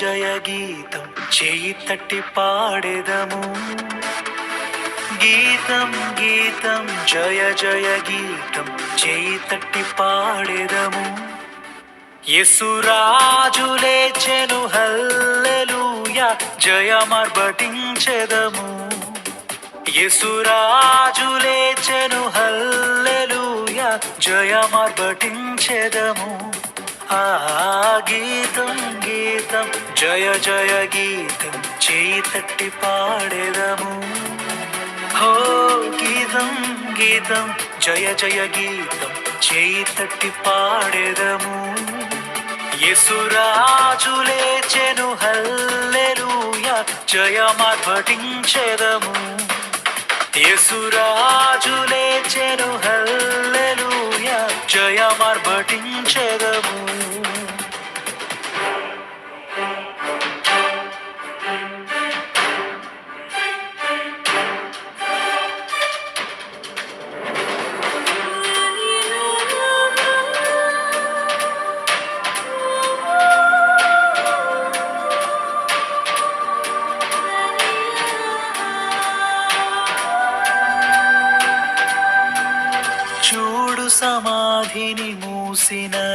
జయ గీతం చేయి తట్టి పాడెదము. గీతం గీతం జయ జయ గీతం చేయి తట్టి పాడెదము. యేసురాజు లేచెను హల్లెలూయా జయమర్బటించెదము యేసురాజు లేచెను హల్లెలూయా జయమర్బటించెదము గీతం గీతం జయ జయ గీతం చేయి తట్టి పాడేదము. హో గీతం గీతం జయ జయ గీతం చేయి తట్టి పాడేదము. యేసురాజు లేచెను హల్లెలూయా జయమర్భటించెదము యేసురాజు లేచెను హల్లెలూయా జయమర్భటించెదము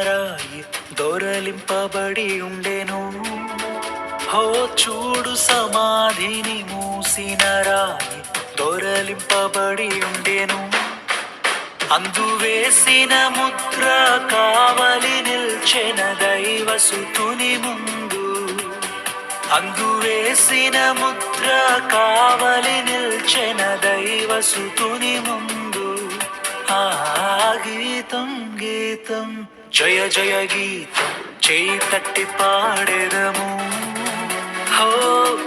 మూసిన దొరలింపబడి ఉండెను. హో చూడు సమాధిని మూసిన రాయి దొరలింపబడి ఉండెను. అందు వేసిన ముద్ర కావలి నిల్చెన దైవసుతుని ముందు. అందు వేసిన ముద్ర కావలి నిల్చెన దైవసుతుని ముందు. ఆ గీతం గీతం. జయ జయ గీత చేయి తట్టి పాడెదము. హో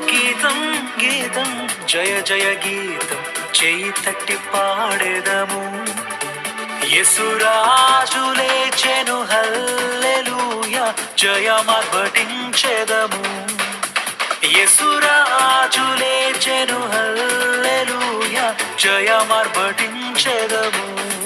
గీతం గీతం జయ జయ గీతం చేయి తట్టి పాడెదము. యేసురాజు లేచెను హల్లెలూయా జయమర్భటించెదము. యేసురాజు లేచెను హల్లెలూయా జయమర్భటించెదము.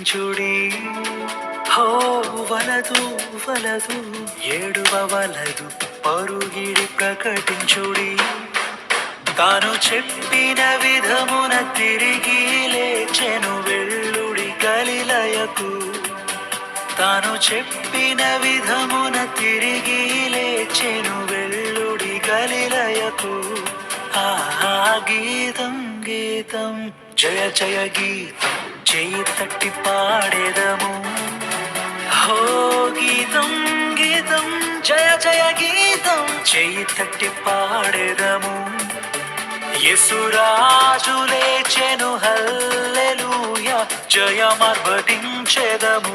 ప్రకటించుడి హో వలదు వలదు ఏడువ వలదు పరుగిడి ప్రకటించుడి. తాను చెప్పిన విధమున తిరిగి లేచెను వెళ్ళుడి కలిలయకు తాను చెప్పిన విధమున తిరిగి లేచెను వెళ్ళుడి కలిలయకు ఆ గీతం గీతం జయ జయ గీతం. చెయ్యి తట్టి పాడేదము. హో గీతం గీతం జయ జయ గీతం. చెయ్యి తట్టి పాడేదము. యేసురాజు లేచెను హల్లెలూయా జయమర్భటించెదము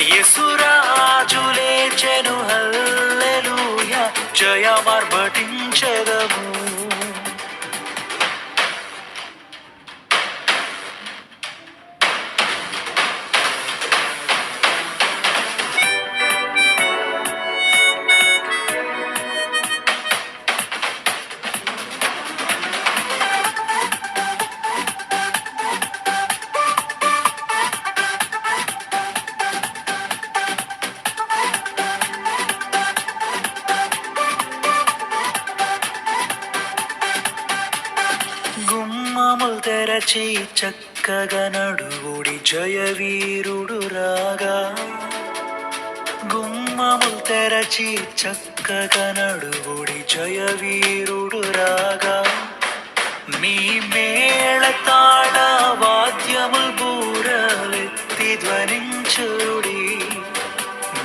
యేసురాజు లేచెను హల్లెలూయా జయమర్భటించెదము గుమ్మములు తెరచి చక్కగా నడువుడి జయవీరుడు రాగా. గుమ్మములు తెరచి చక్కగా నడువుడి జయవీరుడు రాగా. మీ మేళ తాళ వాద్యముల్ బూరలెత్తి ధ్వనించుడి.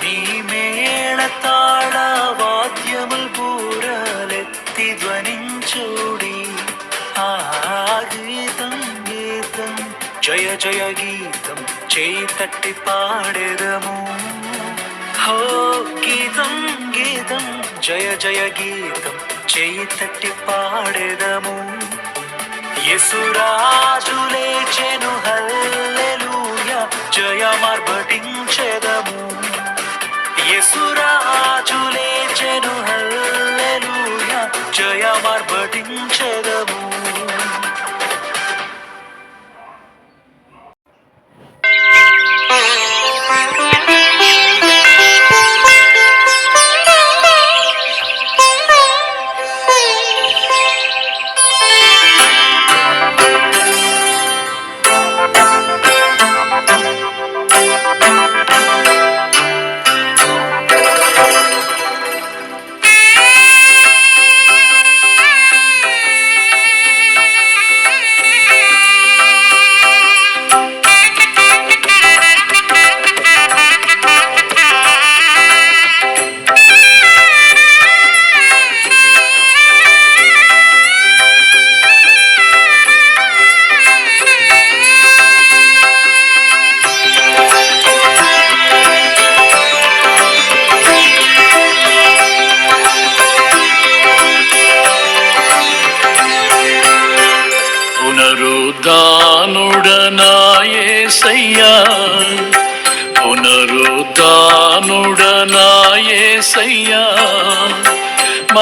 మీ మేళ తాళ వాద్యముల్ బూరలెత్తి ధ్వనించుడి. జయ గీతం చేయి తట్టి పాడెదము. హో గీతం గీతం జయ జయ గీతం చేయి తట్టి పాడెదము. యసురాజు లేచెను హల్లెలూయా జయమార్భటించెదము యసురాజు లేచెను హల్లెలూయా జయమార్భటించెదము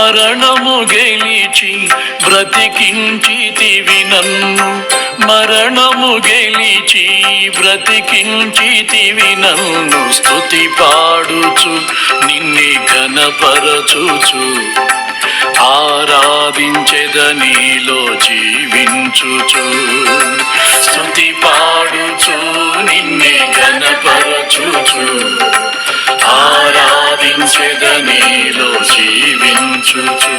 మరణము గెలిచి బ్రతికించితివి నన్ను. మరణము గెలిచి బ్రతికించితివి నన్ను. స్తుతి పాడుచు నిన్నే ఆరాధించెద నీలో జీవించుచు. స్థుతి పాడుచు నిన్నే గణపరచుచు ఆరాధించెద నీలో జీవించుచు.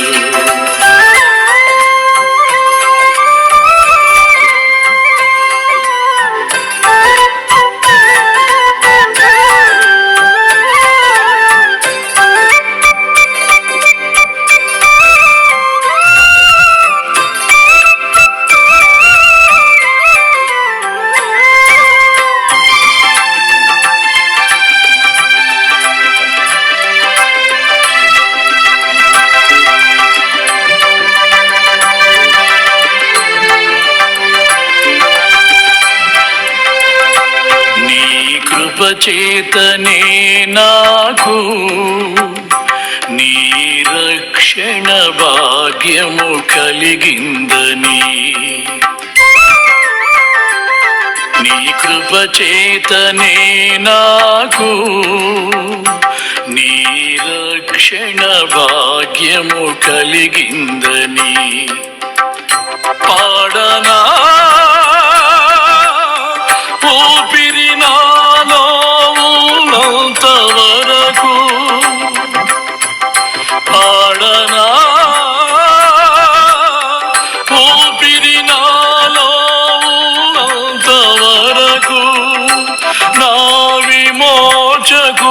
నీ కృప చేతనే నాకు నీ రక్షణ భాగ్యము కలిగిందని పాడనా ఊపిరి నాలో ఉన్నంత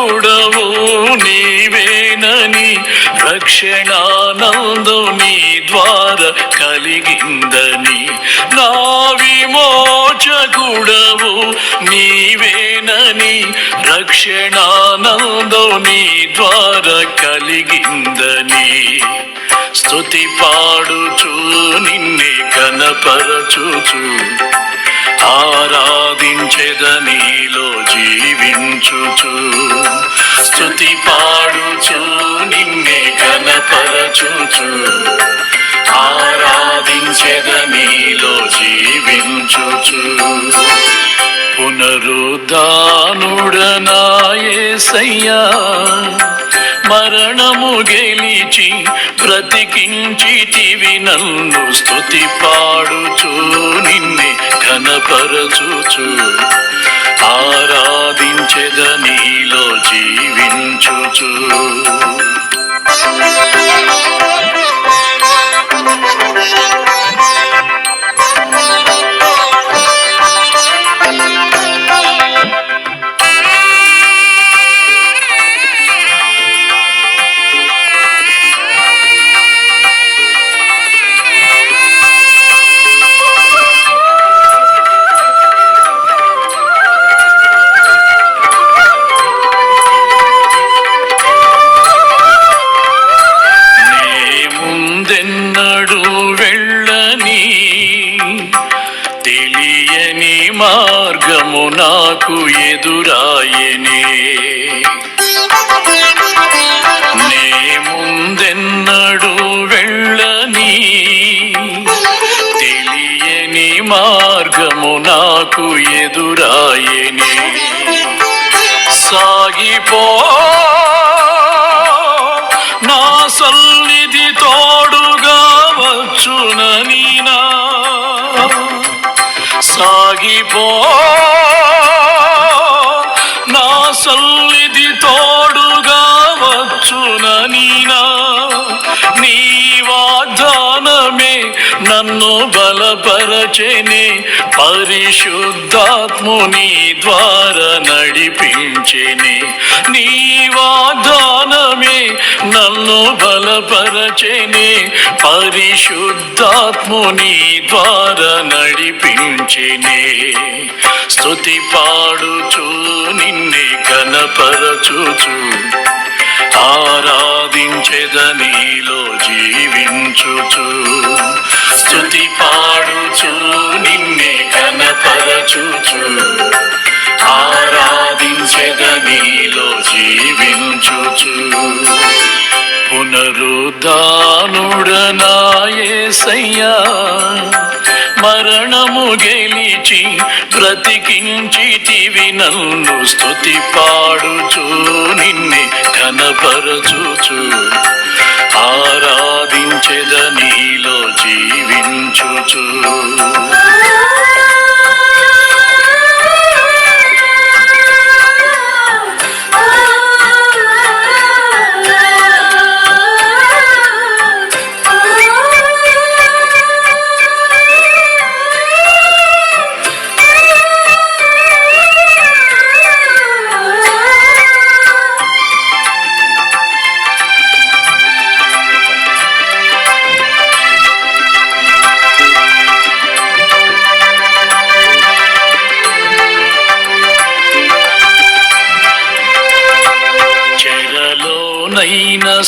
తోడవు నీవేనని రక్షణానందం నీ ద్వారా కలిగిందని. నా విమోచకుడవు నీవేనని రక్షణానందం నీ ద్వార కలిగిందని. స్తుతి పాడుచు నిన్నే కనపరచుచు ఆరాధించెదనిలో జీవించుచు. స్తుతి పాడుచు నిన్నే కనపరచుచు ఆరాధించెదనిలో జీవించుచు. పునరుద్ధానుడనాయేసయ్యా. మరణము గెలిచి బ్రతికించితివి నన్ను స్తుతి పాడుచు నిన్నే ఘనపరచుచు ఆరాధించెదనిలో జీవించుచు. ముందెన్నడు వెళ్ళని తెలియని మార్గము నాకు ఎదురాయని. సాగిపో నా సన్నిధి తోడుగా వచ్చునని నా సాగిపో బలపరచెని పరిశుద్ధాత్ముని ద్వారా నడిపించెని. నీ వాగ్దానమే నన్ను బలపరచెని పరిశుద్ధాత్ముని ద్వారా నడిపించెని. స్తుతి పాడుచు నిన్నే కనపరచుచు ఆరాధించెదనీలో జీవించుచు. స్థుతి పాడుచు నిన్నే కనపరచుచు ఆరాధించెదనీలో జీవి పునరుద్ధానుడనాయసయ్యా మరణము గెలిచి బ్రతికించితివి నన్ను స్థుతి పాడుచు నిన్నే కనపరచుచు ఆరాధించెద నీలో జీవించుచు.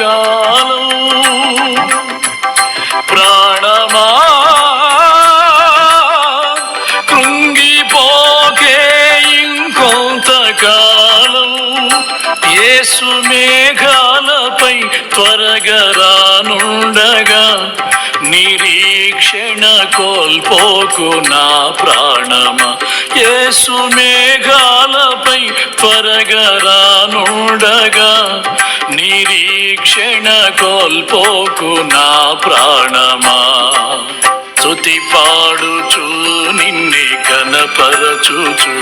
కాలం ప్రాణమా కృంగిపోకే ఇంకొంతకాలం యేసు మేఘాలపై త్వరగా రానుండగా నిరీక్షణ కోల్పోకు నా ప్రాణమా. యేసు మేఘాలపై త్వరగా రానుండగా నిరీక్షణ కోల్పోకు నా ప్రాణమా. స్తుతి పాడుచు నిన్నే కనపరచుచు.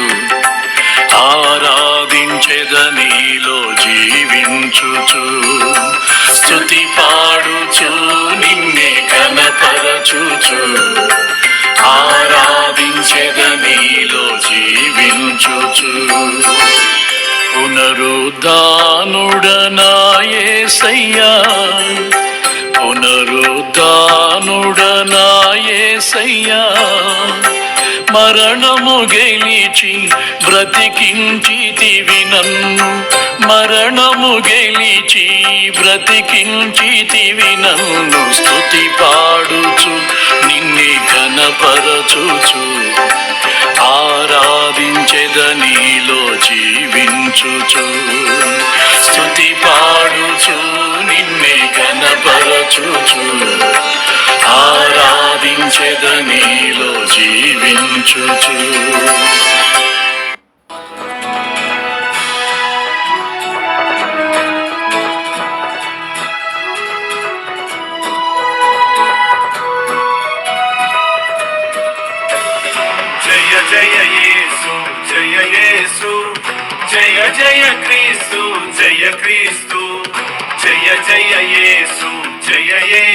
ఆరాధించెదనీలో జీవించుచు. స్థుతి పాడుచు నిన్నే కనపరచుచు. ఆరాధించెద నీలో జీవించుచు. పునరుద్ధానుడనాయేసయ్యా. పునరుద్ధానుడనాయేసయ్యా. మరణము గెలిచి బ్రతికించితివి నన్ను మరణము గెలిచి బ్రతికించితివి నన్ను స్థుతి పాడుచు నిన్నే కనపరచుచు ఆరాధించెద నీలో జీవి జీవించుచు స్థుతి పాడుచు నిన్నే కనపరచుచు ఆరాధించదనీలో జీవించుచు.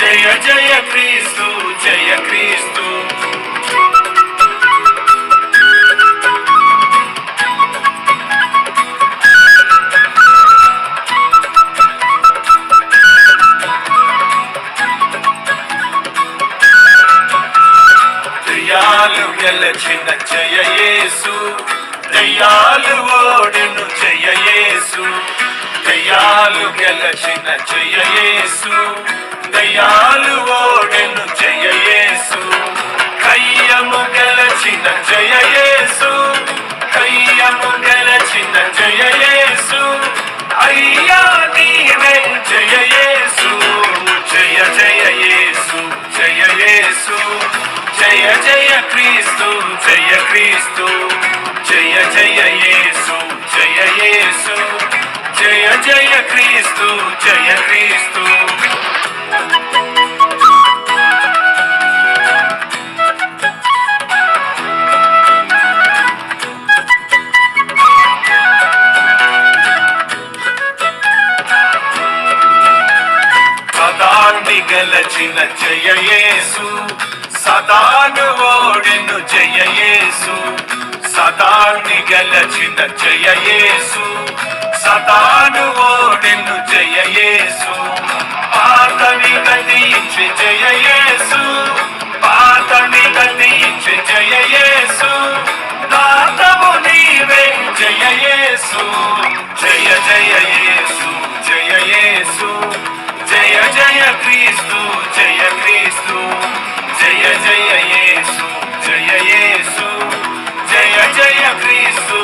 జయ జయ క్రీస్తు జయ క్రీస్తు. దయ్యాలు గెలచిన జయ యేసు దయ్యాలు ఓడిను జయ యేసు. దయ్యాలు గెలచిన జయ యేసు దయ్యాలు ఓడెను జయయేసు కయ్యము గెలచిన జయయేసు కయ్యము గెలచిన జయయేసు అయ్యా నీవే జయయేసు జయ జయయేసు జయయేసు జయ జయ క్రీస్తు జయ క్రీస్తు. జయ జయయేసు జయయేసు జయ జయ క్రీస్తు జయ క్రీస్తు. గెలచిన జయ యేసు సదాను ఓడెను జయ యేసు. సదాన్ని గెలచిన జయ యేసు సదాను కదియించి జయ యేసు. పాతని కదియించి జయ యేసు. నాతము నీవే జయ యేసు. జయ జయ యేసు జయ యేసు. జయ జయ క్రీస్తు జయ క్రీస్తు. జయ జయ యేసు జయ యేసు. జయ జయ క్రీస్తు